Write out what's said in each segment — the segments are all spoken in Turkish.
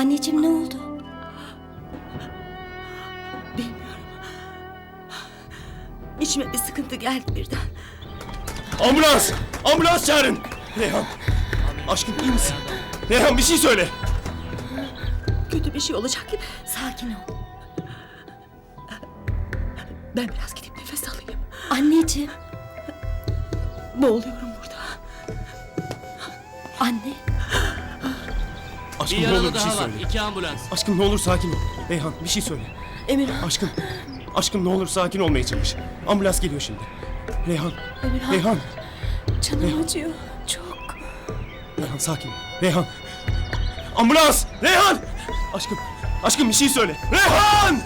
Anneciğim ne oldu? Bilmiyorum. İçime bir sıkıntı geldi birden. Ambulans! Ambulans çağırın! Reyhan! Aşkım iyi misin? Reyhan bir şey söyle! Kötü bir şey olacak gibi. Sakin ol. Ben biraz gidip nefes alayım. Anneciğim. Boğuluyorum burada. Anne. Bir Aşkım ne olur bir şey daha var. söyle. İki ambulans. Aşkım ne olur sakin ol. Reyhan bir şey söyle. Emirhan. Aşkım. Aşkım ne olur sakin olmaya çalış. Ambulans geliyor şimdi. Reyhan. Emirhan. Reyhan. Canım acıyor. Çok. Reyhan sakin ol. Reyhan. Ambulans! Reyhan! Aşkım. Aşkım bir şey söyle. Reyhan!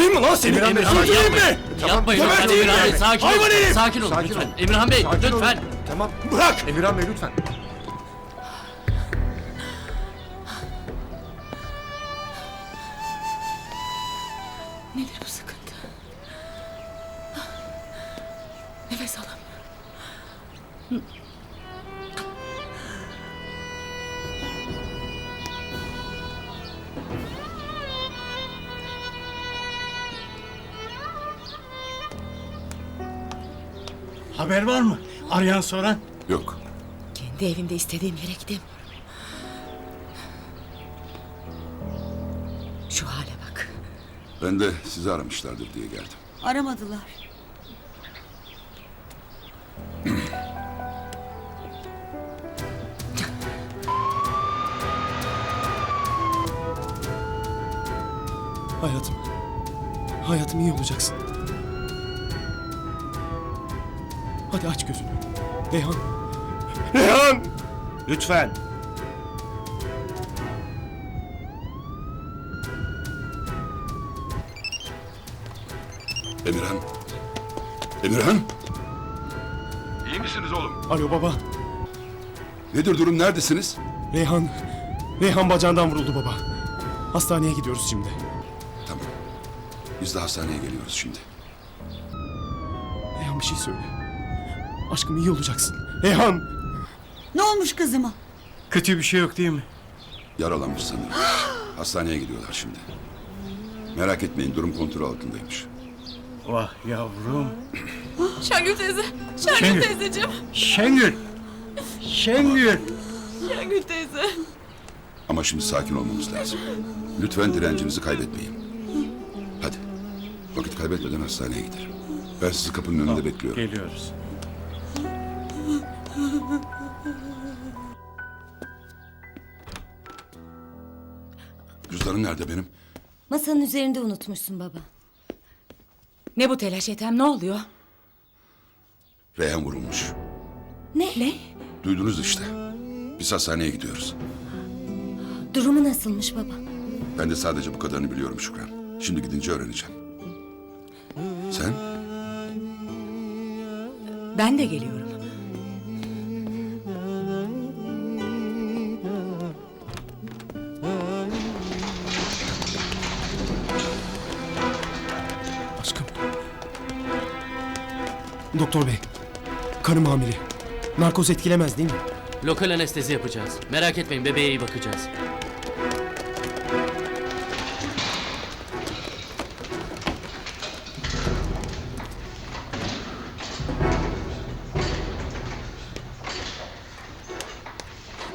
Öldüreyim mi lan seni? Emirhan Bey, Öldüreyim mi? Yapmayın lütfen Geberteyim Emirhan Bey. Sakin Hayvan olun. herif! Sakin olun Sakin lütfen. olun. Emirhan Bey Sakin olun. lütfen. Tamam. Bırak! Emirhan Bey lütfen. Nedir bu sıkıntı? Nefes alamıyorum. Haber var mı? Arayan soran. Yok. Kendi evimde istediğim yere gidemiyorum. Şu hale bak. Ben de sizi aramışlardır diye geldim. Aramadılar. Hayatım. Hayatım iyi olacaksın. Hadi aç gözünü. Reyhan. Reyhan! Lütfen. Emirhan. Emirhan. İyi misiniz oğlum? Alo baba. Nedir durum neredesiniz? Reyhan. Reyhan bacağından vuruldu baba. Hastaneye gidiyoruz şimdi. Tamam. Biz de hastaneye geliyoruz şimdi. Reyhan bir şey söyle. Aşkım iyi olacaksın. Reyhan. Ne olmuş kızıma? Kötü bir şey yok değil mi? Yaralanmış sanırım. hastaneye gidiyorlar şimdi. Merak etmeyin durum kontrol altındaymış. Vah yavrum. Şengül teyze. Şengül Şengül. teyzeciğim. Şengül. Şengül. Şengül teyze. Ama şimdi sakin olmamız lazım. Lütfen direncinizi kaybetmeyin. Hadi. Vakit kaybetmeden hastaneye gidelim. Ben sizi kapının önünde bekliyorum. Geliyoruz. Cüzdanım nerede benim? Masanın üzerinde unutmuşsun baba. Ne bu telaş Ethem ne oluyor? Reyhan vurulmuş. Ne? Ne? Duydunuz işte. Biz hastaneye gidiyoruz. Durumu nasılmış baba? Ben de sadece bu kadarını biliyorum Şükran. Şimdi gidince öğreneceğim. Sen? Ben de geliyorum. Doktor bey. Karım hamile. Narkoz etkilemez değil mi? Lokal anestezi yapacağız. Merak etmeyin bebeğe iyi bakacağız.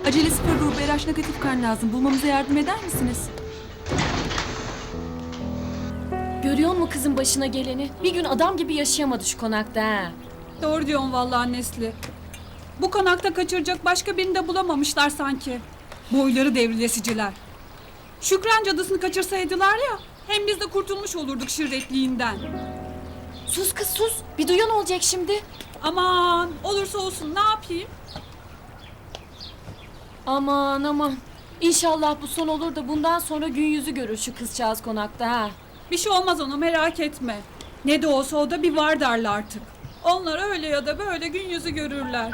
Acele sıfır grubu RH negatif kan lazım. Bulmamıza yardım eder misiniz? Görüyor musun kızın başına geleni? Bir gün adam gibi yaşayamadı şu konakta ha. Doğru diyorsun vallahi Nesli. Bu konakta kaçıracak başka birini de bulamamışlar sanki. Boyları devrilesiciler. Şükran cadısını kaçırsaydılar ya, hem biz de kurtulmuş olurduk şirretliğinden. Sus kız sus. Bir duyan olacak şimdi. Aman olursa olsun ne yapayım? Aman aman. İnşallah bu son olur da bundan sonra gün yüzü görür şu kızcağız konakta ha. Bir şey olmaz ona merak etme. Ne de olsa o da bir var darlı artık. Onlar öyle ya da böyle gün yüzü görürler.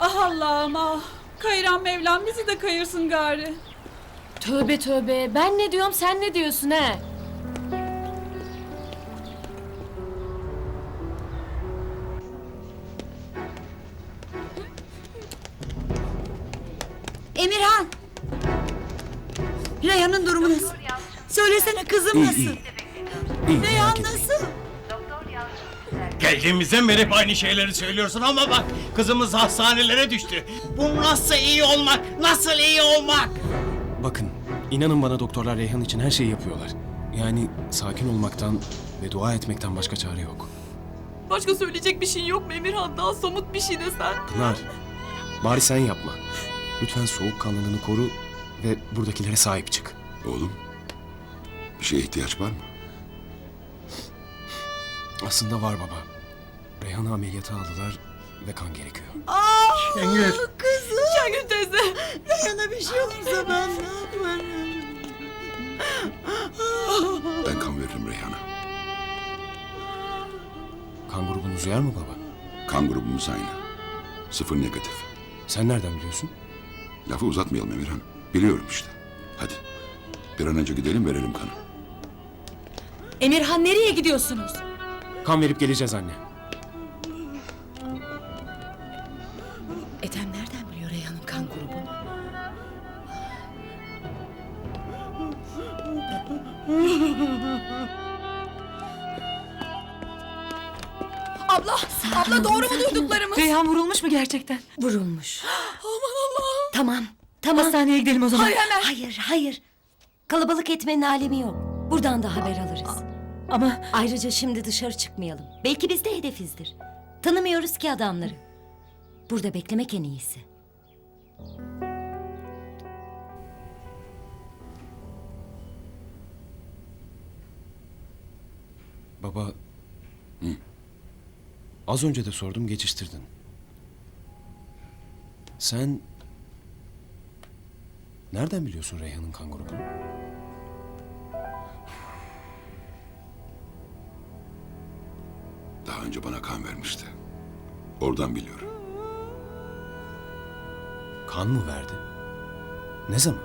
Ah Allah'ım ah. Kayıran Mevlam bizi de kayırsın gari. Tövbe tövbe. Ben ne diyorum sen ne diyorsun he? Emirhan. Reyhan'ın durumu nasıl? Söylesene kızım İyi nasıl? iyi. İyi Reyhan merak etmeyin. nasıl? Geldiğimizden beri hep aynı şeyleri söylüyorsun ama bak kızımız hastanelere düştü. Bu nasıl iyi olmak? Nasıl iyi olmak? Bakın inanın bana doktorlar Reyhan için her şeyi yapıyorlar. Yani sakin olmaktan ve dua etmekten başka çare yok. Başka söyleyecek bir şey yok mu Emirhan? Daha somut bir şey desen. Pınar, bari sen yapma. Lütfen soğukkanlılığını koru ve buradakilere sahip çık. Oğlum, bir şeye ihtiyaç var mı? Aslında var baba. Reyhan'ı ameliyata aldılar ve kan gerekiyor. Şengül. Şengül teyze. Reyhan'a bir şey olursa ben ne yaparım? Ben kan veririm Reyhan'a. Kan grubunuz uyar mı baba? Kan grubumuz aynı. Sıfır negatif. Sen nereden biliyorsun? Lafı uzatmayalım Emirhan. Biliyorum işte. Hadi. Bir an önce gidelim verelim kanı. Emirhan nereye gidiyorsunuz? Kan verip geleceğiz anne. Ethem nereden biliyor Reyhan'ın kan grubunu? Abla, abla doğru mu duyduklarımız? Reyhan vurulmuş mu gerçekten? Vurulmuş. Aman Allah'ım. Tamam. Tamam. Hastaneye gidelim o zaman. Hayır hemen. Hayır hayır. Kalabalık etmenin alemi yok. Buradan da haber alırız. Ama Ayrıca şimdi dışarı çıkmayalım. Belki biz de hedefizdir. Tanımıyoruz ki adamları. Burada beklemek en iyisi. Baba... Az önce de sordum geçiştirdin. Sen... Nereden biliyorsun Reyhan'ın kan grubunu? Daha önce bana kan vermişti. Oradan biliyorum. Kan mı verdi? Ne zaman?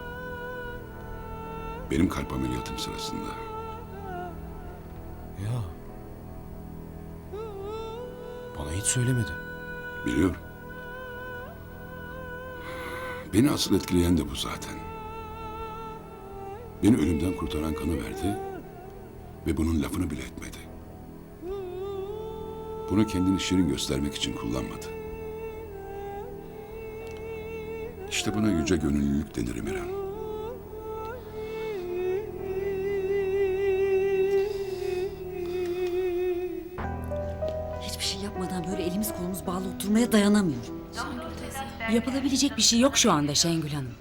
Benim kalp ameliyatım sırasında. Ya. Bana hiç söylemedi. Biliyorum. Beni asıl etkileyen de bu zaten. Beni ölümden kurtaran kanı verdi ve bunun lafını bile etmedi. Bunu kendini şirin göstermek için kullanmadı. İşte buna yüce gönüllülük denir Emirhan. Hiçbir şey yapmadan böyle elimiz kolumuz bağlı oturmaya dayanamıyorum. yapılabilecek bir şey yok şu anda Şengül Hanım.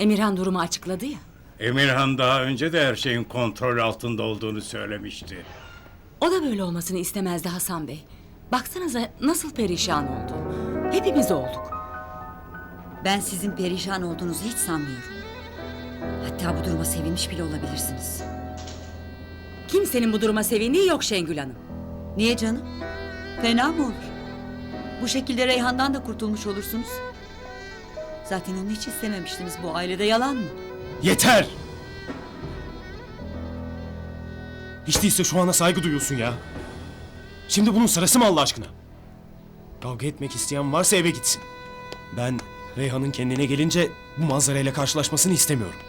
Emirhan durumu açıkladı ya. Emirhan daha önce de her şeyin kontrol altında olduğunu söylemişti. O da böyle olmasını istemezdi Hasan Bey. Baksanıza nasıl perişan oldu. Hepimiz olduk. Ben sizin perişan olduğunuzu hiç sanmıyorum. Hatta bu duruma sevinmiş bile olabilirsiniz. Kimsenin bu duruma sevindiği yok Şengül Hanım. Niye canım? Fena mı olur? Bu şekilde Reyhan'dan da kurtulmuş olursunuz. Zaten onu hiç istememiştiniz bu ailede yalan mı? Yeter! Hiç değilse şu ana saygı duyuyorsun ya. Şimdi bunun sırası mı Allah aşkına? Kavga etmek isteyen varsa eve gitsin. Ben Reyhan'ın kendine gelince bu manzarayla karşılaşmasını istemiyorum.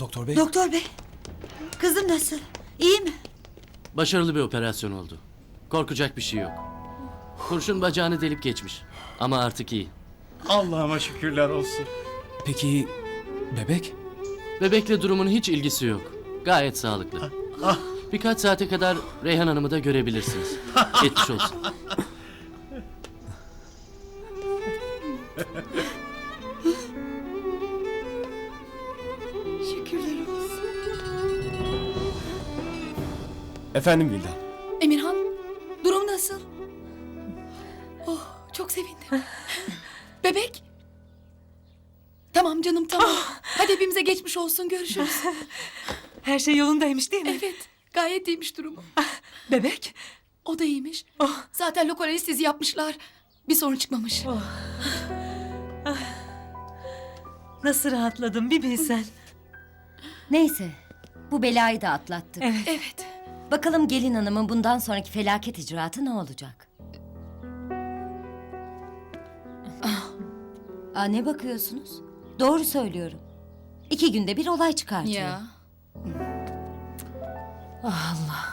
Doktor bey. Doktor bey, kızım nasıl? İyi mi? Başarılı bir operasyon oldu. Korkacak bir şey yok. Kurşun bacağını delip geçmiş. Ama artık iyi. Allah'ıma şükürler olsun. Peki bebek? Bebekle durumun hiç ilgisi yok. Gayet sağlıklı. Birkaç saate kadar Reyhan Hanım'ı da görebilirsiniz. Geçmiş olsun. Efendim Vildan. Emirhan durum nasıl? Oh çok sevindim. Bebek? Tamam canım tamam. Hadi hepimize geçmiş olsun görüşürüz. Her şey yolundaymış değil mi? Evet Gayet iyiymiş durumu. Bebek? O da iyiymiş. Zaten lokal anestezi yapmışlar. Bir sorun çıkmamış. Nasıl rahatladım bir bilsen. Neyse. Bu belayı da atlattık. Evet. Bakalım gelin hanımın bundan sonraki felaket icraatı ne olacak? Ah, Aa, ne bakıyorsunuz? Doğru söylüyorum. İki günde bir olay çıkartıyor. Ya. Ah Allah.